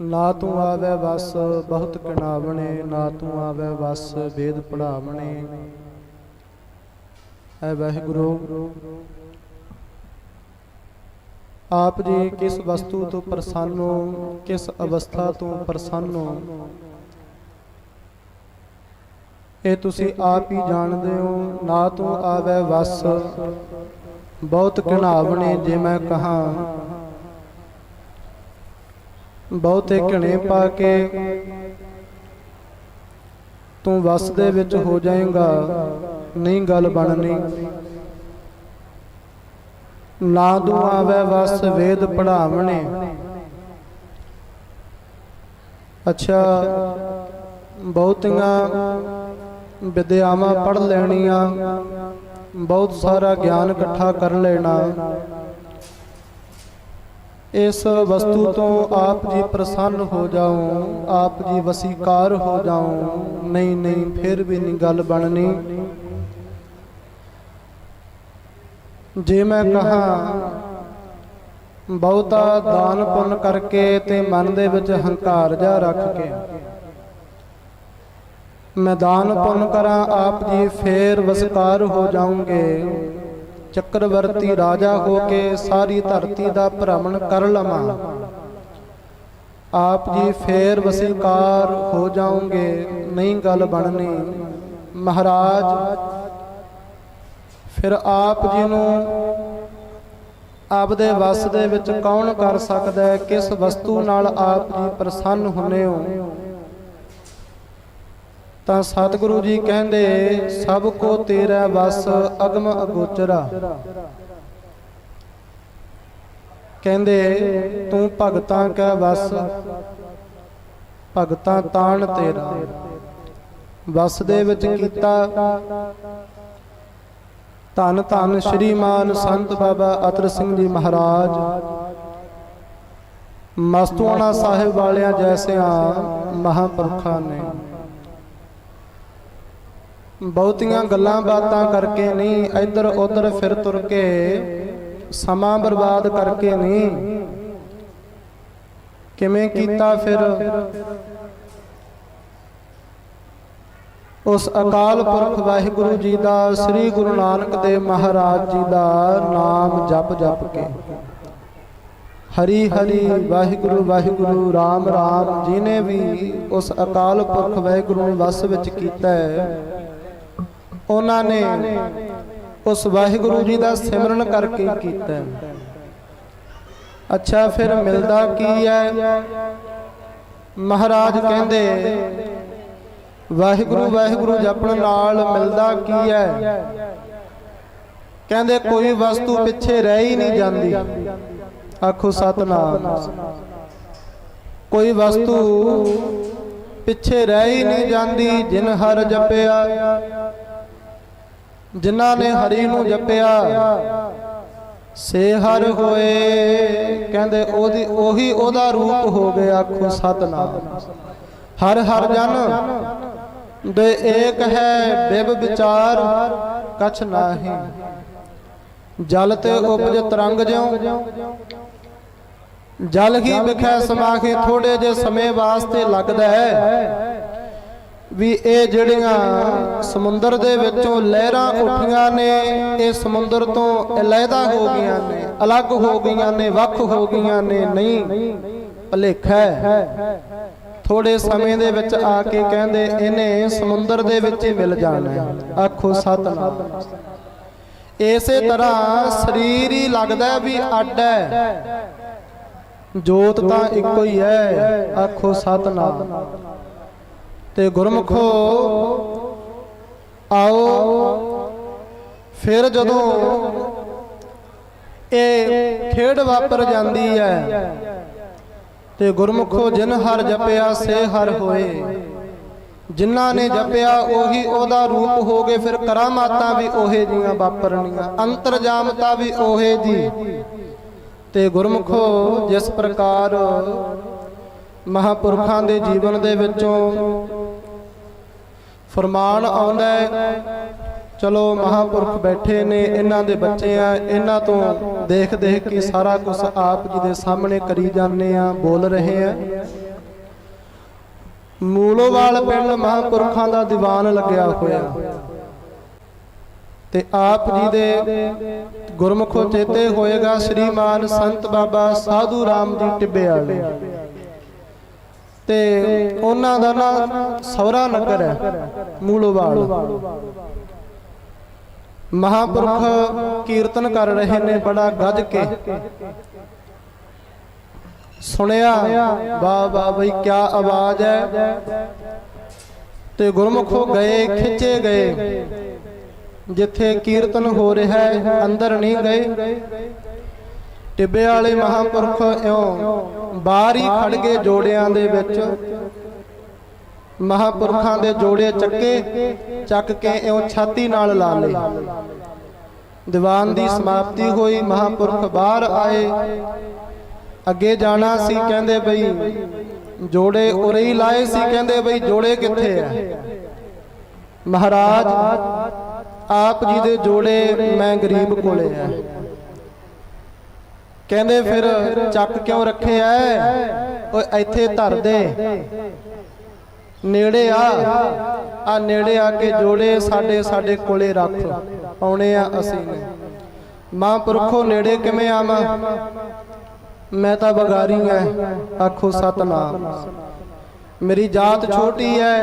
ਨਾ ਤੂੰ ਆਵੇ ਵਸ, ਬਹੁਤ ਕਣਾਵਣੇ ਨਾ ਤੂੰ ਆਵੇ ਵਸ, ਵੇਦ ਪੜਾਵਣੇ ਐ ਵਾਹਿਗੁਰੂ, ਆਪ ਜੀ ਕਿਸ ਵਸਤੂ ਤੋਂ ਪ੍ਰਸੰਨ ਹੋ, ਕਿਸ ਅਵਸਥਾ ਤੋਂ ਪ੍ਰਸੰਨ ਹੋ? ਇਹ ਤੁਸੀਂ ਆਪ ਹੀ ਜਾਣਦੇ ਹੋ, ਨਾ ਤੂੰ ਆਵੇ ਵਸ। ਬਹੁਤ ਘਿਣਾਵਣੇ ਜੇ ਮੈਂ ਕਹਾ। ਬਹੁਤੇ ਘਣੇ ਪਾ ਕੇ ਤੂੰ ਵਸ ਦੇ ਵਿੱਚ ਹੋ ਜਾਏਗਾ। ਨਹੀਂ ਗੱਲ ਬਣਨੀ। ਨਾ ਤੂੰ ਆਵੇ ਵਸ ਵੇਦ ਪੜਾਵਣੇ ਅੱਛਾ ਬਹੁਤੀਆਂ ਵਿਦਿਆਵਾਂ ਪੜ ਲੈਣੀਆਂ। ਬਹੁਤ ਸਾਰਾ ਗਿਆਨ ਇਕੱਠਾ ਕਰ ਲੈਣਾ। ਇਸ ਵਸਤੂ ਤੋਂ ਆਪ ਜੀ ਪ੍ਰਸੰਨ ਹੋ ਜਾਓ, ਆਪ ਜੀ ਵਸੀਕਾਰ ਹੋ ਜਾਓ। ਨਹੀਂ ਨਹੀਂ, ਫਿਰ ਵੀ ਨਹੀਂ ਗੱਲ ਬਣਨੀ। ਜੇ ਮੈਂ ਕਹਾ, ਬਹੁਤਾ ਦਾਨ ਪੁੰਨ ਕਰਕੇ ਤੇ ਮਨ ਦੇ ਵਿੱਚ ਹੰਕਾਰ ਜਾ ਰੱਖ ਕੇ। ਮੈਂ ਦਾਨ ਪੁੰਨ ਕਰਾਂ, ਆਪ ਜੀ ਫੇਰ ਵਸਕਾਰ ਹੋ ਜਾਓਗੇ। ਚੱਕਰਵਰਤੀ ਰਾਜਾ ਹੋ ਕੇ ਸਾਰੀ ਧਰਤੀ ਦਾ ਭ੍ਰਮਣ ਕਰ ਲਵਾਂ। ਆਪ ਜੀ ਫੇਰ ਵਸੀਕਾਰ ਹੋ ਜਾਓਗੇ, ਨਹੀਂ ਗੱਲ ਬਣਨੀ। ਮਹਾਰਾਜ, ਫਿਰ ਆਪ ਜੀ ਨੂੰ ਆਪਦੇ ਵਸ ਦੇ ਵਿੱਚ ਕੌਣ ਕਰ ਸਕਦਾ ਹੈ? ਕਿਸ ਵਸਤੂ ਨਾਲ ਆਪ ਜੀ ਪ੍ਰਸੰਨ ਹੁੰਨੇ ਹੋ? ਤਾਂ ਸਤਿਗੁਰੂ ਜੀ ਕਹਿੰਦੇ, ਸਭ ਕੋ ਤੇਰਾ ਵਸ ਅਗਮ ਅਗੋਚਰਾ। ਕਹਿੰਦੇ, ਤੂੰ ਭਗਤਾਂ ਕਾ ਵਸ, ਭਗਤਾਂ ਤਾਣ ਤੇਰਾ। ਵਸ ਦੇ ਵਿੱਚ ਕੀਤਾ। ਧੰਨ ਧੰਨ ਸ਼੍ਰੀਮਾਨ ਸੰਤ ਬਾਬਾ ਅਤਰ ਸਿੰਘ ਜੀ ਮਹਾਰਾਜ। ਮਸਤੂਆਣਾ ਸਾਹਿਬ ਵਾਲਿਆਂ ਜੈਸਿਆਂ ਮਹਾਪੁਰਖਾਂ ਨੇ। ਬਹੁਤੀਆਂ ਗੱਲਾਂ ਬਾਤਾਂ ਕਰਕੇ ਨਹੀਂ, ਇੱਧਰ ਉੱਧਰ ਫਿਰ ਤੁਰ ਕੇ ਸਮਾਂ ਬਰਬਾਦ ਕਰਕੇ ਨਹੀਂ। ਕਿਵੇਂ ਕੀਤਾ ਫਿਰ? ਉਸ ਅਕਾਲ ਪੁਰਖ ਵਾਹਿਗੁਰੂ ਜੀ ਦਾ, ਸ੍ਰੀ ਗੁਰੂ ਨਾਨਕ ਦੇਵ ਮਹਾਰਾਜ ਜੀ ਦਾ ਨਾਮ ਜਪ ਜਪ ਕੇ। ਹਰੀ ਹਰੀ ਵਾਹਿਗੁਰੂ ਵਾਹਿਗੁਰੂ RAM RAM ਜਿਨੇ ਵੀ ਉਸ ਅਕਾਲ ਪੁਰਖ ਵਾਹਿਗੁਰੂ ਨੂੰ ਵਸ ਵਿੱਚ ਕੀਤਾ ਹੈ ਉਹਨਾਂ ਨੇ ਉਸ ਵਾਹਿਗੁਰੂ ਜੀ ਦਾ ਸਿਮਰਨ ਕਰਕੇ ਕੀਤਾ। ਅੱਛਾ, ਫਿਰ ਮਿਲਦਾ ਕੀ ਹੈ? ਮਹਾਰਾਜ ਕਹਿੰਦੇ, ਵਾਹਿਗੁਰੂ ਵਾਹਿਗੁਰੂ, ਜਪਣ ਨਾਲ ਮਿਲਦਾ ਕੀ ਹੈ? ਕਹਿੰਦੇ, ਕੋਈ ਵਸਤੂ ਪਿੱਛੇ ਰਹਿ ਹੀ ਨਹੀਂ ਜਾਂਦੀ। ਆਖੋ, ਸਤਨਾਮ। ਕੋਈ ਵਸਤੂ ਪਿੱਛੇ ਰਹਿ ਹੀ ਨਹੀਂ ਜਾਂਦੀ, ਜਿਨ ਹਰ ਜਪਿਆ। ਜਿਨ੍ਹਾਂ ਨੇ ਹਰੀ ਨੂੰ ਜਪਿਆ, ਸੇ ਹਰ ਹੋਏ, ਕਹਿੰਦੇ ਉਹਦੀ, ਉਹੀ ਉਹਦਾ ਰੂਪ ਹੋ ਗਿਆ ਆਖੋ ਸਤਨਾਮ। ਹਰ ਹਰ ਜਨ ਦੇ ਏਕ ਹੈ, ਬਿਬ ਵਿਚਾਰ ਕਛ ਨਾਹੀ। ਜਲ ਤੇ ਉਪਜ ਤਰੰਗ ਜਿਉ, ਜਲ ਹੀ ਵਿਖੈ ਸਮਾਖੇ, ਥੋੜੇ ਜੇ ਸਮੇਂ ਵਾਸਤੇ ਲੱਗਦਾ ਹੈ। ਵੀ ਇਹ ਜਿਹੜੀਆਂ ਸਮੁੰਦਰ ਦੇ ਵਿੱਚੋਂ ਲਹਿਰਾਂ ਉੱਠੀਆਂ ਨੇ, ਇਹ ਸਮੁੰਦਰ ਤੋਂ ਅਲੱਗਾ ਹੋ ਗਈਆਂ ਨੇ, ਅਲੱਗ ਹੋ ਗਈਆਂ ਨੇ, ਵੱਖ ਹੋ ਗਈਆਂ ਨੇ, ਨਹੀਂ, ਭਲੇਖਾ ਥੋੜੇ ਸਮੇਂ ਦੇ ਵਿੱਚ ਆ ਕੇ ਕਹਿੰਦੇ, ਇਹਨੇ ਸਮੁੰਦਰ ਦੇ ਵਿੱਚ ਹੀ ਮਿਲ ਜਾਣਾ ਹੈ। ਆਖੋ ਸਤਨਾਮ। ਇਸੇ ਤਰ੍ਹਾਂ ਸਰੀਰ ਹੀ ਲੱਗਦਾ ਵੀ ਅੱਡ ਹੈ। ਜੋਤ ਤਾਂ ਇੱਕੋ ਹੀ ਹੈ। ਆਖੋ ਸਤਨਾਮ। ਤੇ ਗੁਰਮੁਖੋ ਆਓ। ਫਿਰ ਜਦੋਂ ਇਹ ਖੇਡ ਵਾਪਰ ਜਾਂਦੀ ਹੈ, ਤੇ ਗੁਰਮੁਖੋ ਜਿਨ ਹਰ ਜਪਿਆ ਸੇ ਹਰ ਹੋਏ। ਜਿਨ੍ਹਾਂ ਨੇ ਜਪਿਆ ਉਹੀ ਉਹਦਾ ਰੂਪ ਹੋ ਗਏ, ਫਿਰ ਕਰਾਮਾਤਾਂ ਵੀ ਉਹੇ ਜੀਆਂ ਵਾਪਰਨੀਆਂ, ਅੰਤਰਜਾਮਤਾ ਵੀ ਉਹੇ ਜੀ। ਤੇ ਗੁਰਮੁਖੋ ਜਿਸ ਪ੍ਰਕਾਰ ਮਹਾਪੁਰਖਾਂ ਦੇ ਜੀਵਨ ਦੇ ਵਿੱਚੋਂ ਫਰਮਾਨ ਆਉਂਦਾ ਹੈ, ਚਲੋ ਮਹਾਪੁਰਖ ਬੈਠੇ ਨੇ, ਇਹਨਾਂ ਦੇ ਬੱਚੇ ਆ, ਇਹਨਾਂ ਤੋਂ ਦੇਖ ਦੇਖ ਕੇ ਸਾਰਾ ਕੁਝ ਆਪ ਜੀ ਦੇ ਸਾਹਮਣੇ ਕਰੀ ਜਾਂਦੇ ਆ, ਬੋਲ ਰਹੇ ਆ। ਮੂਲੋਵਾਲ ਪਿੰਡ ਮਹਾਂਪੁਰਖਾਂ ਦਾ ਦੀਵਾਨ ਲੱਗਿਆ ਹੋਇਆ। ਤੇ ਆਪ ਜੀ ਦੇ ਗੁਰਮੁਖੋ ਚੇਤੇ ਹੋਏਗਾ, ਸ੍ਰੀਮਾਨ ਸੰਤ ਬਾਬਾ ਸਾਧੂ ਰਾਮ ਜੀ ਟਿੱਬੇ ਵਾਲੇ। ਤੇ ਉਹਨਾਂ ਦਾ ਨਾ ਸੌਰਾ ਨਗਰ ਹੈ ਮੂਲੋਵਾਲ ਮਹਾਪੁਰਖ ਕੀਰਤਨ ਕਰ ਰਹੇ ਨੇ ਬੜਾ ਗੱਜ ਕੇ। ਸੁਣਿਆ ਵਾਹ ਵਾਹ ਬਈ ਕੀ ਆਵਾਜ਼ ਹੈ। ਤੇ ਗੁਰਮੁਖੋ ਗਏ, ਖਿੱਚੇ ਗਏ। ਜਿੱਥੇ ਕੀਰਤਨ ਹੋ ਰਿਹਾ ਹੈ, ਅੰਦਰ ਨਹੀਂ ਗਏ। ਟਿੱਬੇ ਵਾਲੇ ਮਹਾਪੁਰਖ ਇਉਂ ਬਾਹਰ ਹੀ ਖੜ ਗਏ ਜੋੜਿਆਂ ਦੇ ਵਿੱਚ ਮਹਾਪੁਰਖਾਂ ਦੇ ਜੋੜੇ ਚੱਕੇ, ਚੱਕ ਕੇ ਇਉਂ ਛਾਤੀ ਨਾਲ ਲਾ ਲਏ। ਦੀਵਾਨ ਦੀ ਸਮਾਪਤੀ ਹੋਈ, ਮਹਾਪੁਰਖ ਬਾਹਰ ਆਏ। ਅੱਗੇ ਜਾਣਾ ਸੀ, ਕਹਿੰਦੇ ਬਈ, ਜੋੜੇ ਉਰੇ ਹੀ ਲਾਏ ਸੀ, ਕਹਿੰਦੇ ਬਈ, ਜੋੜੇ ਕਿੱਥੇ ਆ? ਮਹਾਰਾਜ, ਆਪ ਜੀ ਦੇ ਜੋੜੇ ਮੈਂ ਗਰੀਬ ਕੋਲੇ ਆ। ਕਹਿੰਦੇ ਫਿਰ ਚੱਕ ਕਿਉਂ ਰੱਖੇ ਐ? ਓਏ ਇੱਥੇ ਧਰ ਦੇ। ਨੇੜੇ ਆ। ਆ ਨੇੜੇ ਆ ਕੇ ਜੋੜੇ ਸਾਡੇ ਸਾਡੇ ਕੋਲੇ ਰੱਖ। ਆਉਣੇ ਆ ਅਸੀਂ ਨੇ। ਮਹਾਂਪੁਰਖੋ, ਨੇੜੇ ਕਿਵੇਂ ਆਵਾਂ? ਮੈਂ ਤਾਂ ਬਗਾਰੀ ਐ। ਆਖੋ ਸਤਨਾਮ। ਮੇਰੀ ਜਾਤ ਛੋਟੀ ਐ।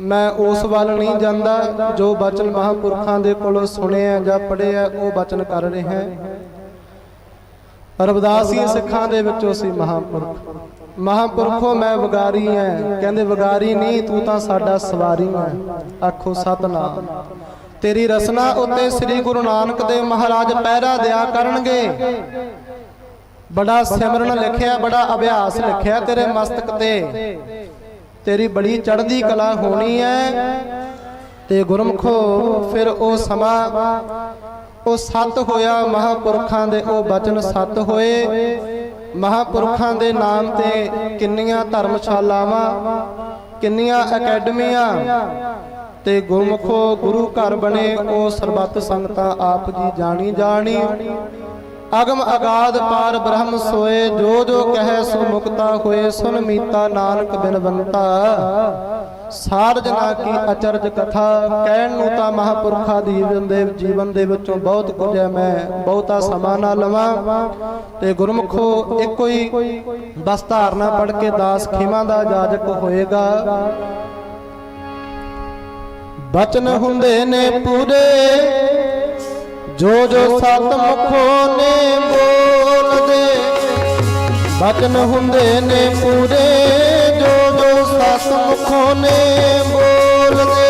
ਮੈਂ ਉਸ ਵੱਲ ਨਹੀਂ ਜਾਂਦਾ ਜੋ ਬਚਨ ਮਹਾਂਪੁਰਖਾਂ ਦੇ ਕੋਲੋਂ ਸੁਣਿਆ ਜਾਂ ਪੜ੍ਹਿਆ, ਉਹ ਬਚਨ ਕਰ ਰਿਹਾ ਹਾਂ। ਰਬਦਾਸੀ ਸਿੱਖਾਂ ਦੇ ਵਿੱਚੋਂ ਸੀ ਮਹਾਂਪੁਰਖ। ਮਹਾਂਪੁਰਖੋ, ਮੈਂ ਵਗਾਰੀ ਐ। ਕਹਿੰਦੇ, ਵਗਾਰੀ ਨਹੀਂ, ਤੂੰ ਤਾਂ ਸਾਡਾ ਸਵਾਰੀ ਐ। ਆਖੋ, ਸਤਨਾਮ। ਤੇਰੀ ਰਸਨਾ ਉੱਤੇ ਸ੍ਰੀ ਗੁਰੂ ਨਾਨਕ ਦੇਵ ਮਹਾਰਾਜ ਪਹਿਰਾ ਦਿਆ ਕਰਨਗੇ। ਬੜਾ ਸਿਮਰਨ ਲਿਖਿਆ, ਬੜਾ ਅਭਿਆਸ ਲਿਖਿਆ ਤੇਰੇ ਮਸਤਕ ਤੇ। ਤੇਰੀ ਬੜੀ ਚੜ੍ਹਦੀ ਕਲਾ ਹੋਣੀ ਹੈ ਤੇ ਗੁਰਮਖੋ, ਫਿਰ ਉਹ ਸਮਾਂ, ਉਹ ਸਤ ਹੋਇਆ ਮਹਾਪੁਰਖਾਂ ਦੇ, ਉਹ ਬਚਨ ਸਤ ਹੋਏ। ਮਹਾਪੁਰਖਾਂ ਦੇ ਨਾਮ ਤੇ ਕਿੰਨੀਆਂ ਧਰਮਸ਼ਾਲਾਵਾਂ, ਕਿੰਨੀਆਂ ਅਕੈਡਮੀਆਂ। ਤੇ ਗੁਰਮਖੋ, ਗੁਰੂ ਘਰ ਬਣੇ, ਉਹ ਸਰਬੱਤ ਸੰਗਤਾਂ ਆਪ ਜੀ ਜਾਣੀ ਜਾਣੀ ਅਗਮ ਅਗਾਧ ਪਾਰ ਬ੍ਰਹਮ ਸੋਏ, ਜੋ ਜੋ ਕਹੈ ਸੋ ਮੁਕਤਾ ਹੋਏ, ਸੁਨ ਮੀਤਾ ਨਾਨਕ ਬਿਨਵੰਤਾ ਸਾਰ ਜਨਾ ਕੀ ਅਚਰਜ ਕਥਾ, ਕਹਿਣ ਨੂੰ ਤਾਂ ਮਹਾਪੁਰਖਾਂ ਦੀ ਜੀਵਨ ਜੀਵਨ ਦੇ ਵਿੱਚੋਂ ਬਹੁਤ ਕੁਝ ਹੈ, ਮੈਂ ਬਹੁਤਾ ਸਮਾਂ ਨਾ ਲਵਾਂ। ਤੇ ਗੁਰਮੁਖੋ, ਇੱਕੋ ਹੀ ਬਸ ਧਾਰਨਾ ਪੜ ਕੇ ਦਾਸ ਖਿਮਾ ਦਾ ਜਾਜਕ ਹੋਏਗਾ। ਬਚਨ ਹੁੰਦੇ ਨੇ ਪੂਰੇ ਜੋ ਜੋ ਸਤ ਮੁਖੋਂ ਨੇ ਬੋਲਦੇ ਬਚਨ ਹੁੰਦੇ ਨੇ ਪੂਰੇ। ਜੋ ਜੋ ਸਤ ਮੁਖੋਂ ਨੇ ਬੋਲਦੇ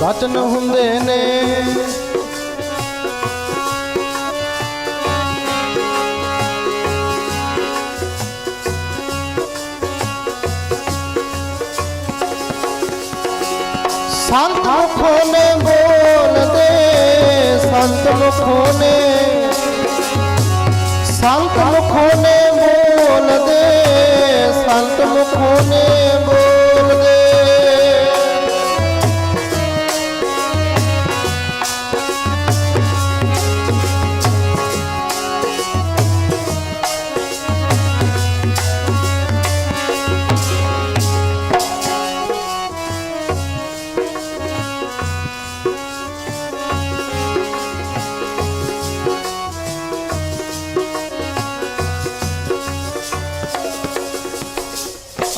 ਬਚਨ ਹੁੰਦੇ ਨੇ ਸੰਤ ਮੁਖੋਂ ਨੇ ਬੋਲਦੇ ਸੰਤ ਮੁਖੋਂ ਨੇ। ਸੰਤ ਮੁਖੋਂ ਨੇ ਬੋਲਦੇ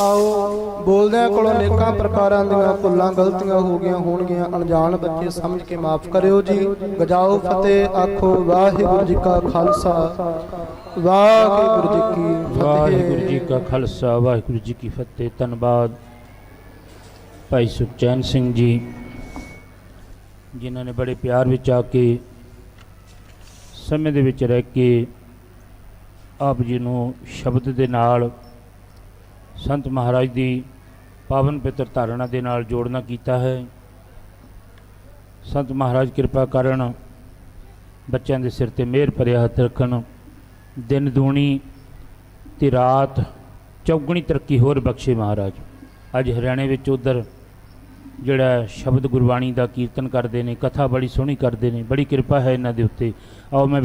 ਆਓ। ਬੋਲਦਿਆਂ ਕੋਲੋਂ ਨੇਕਾਂ ਪ੍ਰਕਾਰਾਂ ਦੀਆਂ ਭੁੱਲਾਂ ਗਲਤੀਆਂ ਹੋ ਗਈਆਂ ਹੋਣਗੀਆਂ। ਅਣਜਾਣ ਬੱਚੇ ਸਮਝ ਕੇ ਮਾਫ ਕਰਿਓ ਜੀ। ਗਜਾਓ ਫਤਿਹ, ਆਖੋ ਵਾਹਿਗੁਰੂ ਜੀ ਕਾ ਖਾਲਸਾ। ਵਾਹਿਗੁਰੂ ਜੀ ਕੀ ਵਾਹਿਗੁਰੂ ਜੀ ਕਾ ਖਾਲਸਾ, ਵਾਹਿਗੁਰੂ ਜੀ ਕੀ ਫਤਿਹ। ਧੰਨਵਾਦ ਭਾਈ ਸੁਖਚੈਨ ਸਿੰਘ ਜੀ, ਜਿਨ੍ਹਾਂ ਨੇ ਬੜੇ ਪਿਆਰ ਵਿੱਚ ਆ ਕੇ ਸਮੇਂ ਦੇ ਵਿੱਚ ਰਹਿ ਕੇ ਆਪ ਜੀ ਨੂੰ ਸ਼ਬਦ ਦੇ ਨਾਲ ਸੰਤ ਮਹਾਰਾਜ ਦੀ ਪਾਵਨ ਪਿੱਤਰ ਧਾਰਨਾ ਦੇ ਨਾਲ ਜੋੜਨਾ ਕੀਤਾ ਹੈ। ਸੰਤ ਮਹਾਰਾਜ ਕਿਰਪਾ ਕਰਨ ਬੱਚਿਆਂ ਦੇ ਸਿਰ ਤੇ ਮਿਹਰ ਭਰਿਆ ਹੱਥ ਰੱਖਣ, ਦਿਨ ਦੂਣੀ ਤੇ ਰਾਤ ਚੌਗਣੀ ਤਰੱਕੀ ਹੋਰ ਬਖਸ਼ੇ ਮਹਾਰਾਜ। ਅੱਜ ਹਰਿਆਣੇ ਵਿੱਚ ਉਧਰ ਜਿਹੜਾ ਸ਼ਬਦ ਗੁਰਬਾਣੀ ਦਾ ਕੀਰਤਨ ਕਰਦੇ ਨੇ, ਕਥਾ ਬੜੀ ਸੋਹਣੀ ਕਰਦੇ ਨੇ, ਬੜੀ ਕਿਰਪਾ ਹੈ ਇਹਨਾਂ ਦੇ ਉੱਤੇ। ਆਓ ਮੈਂ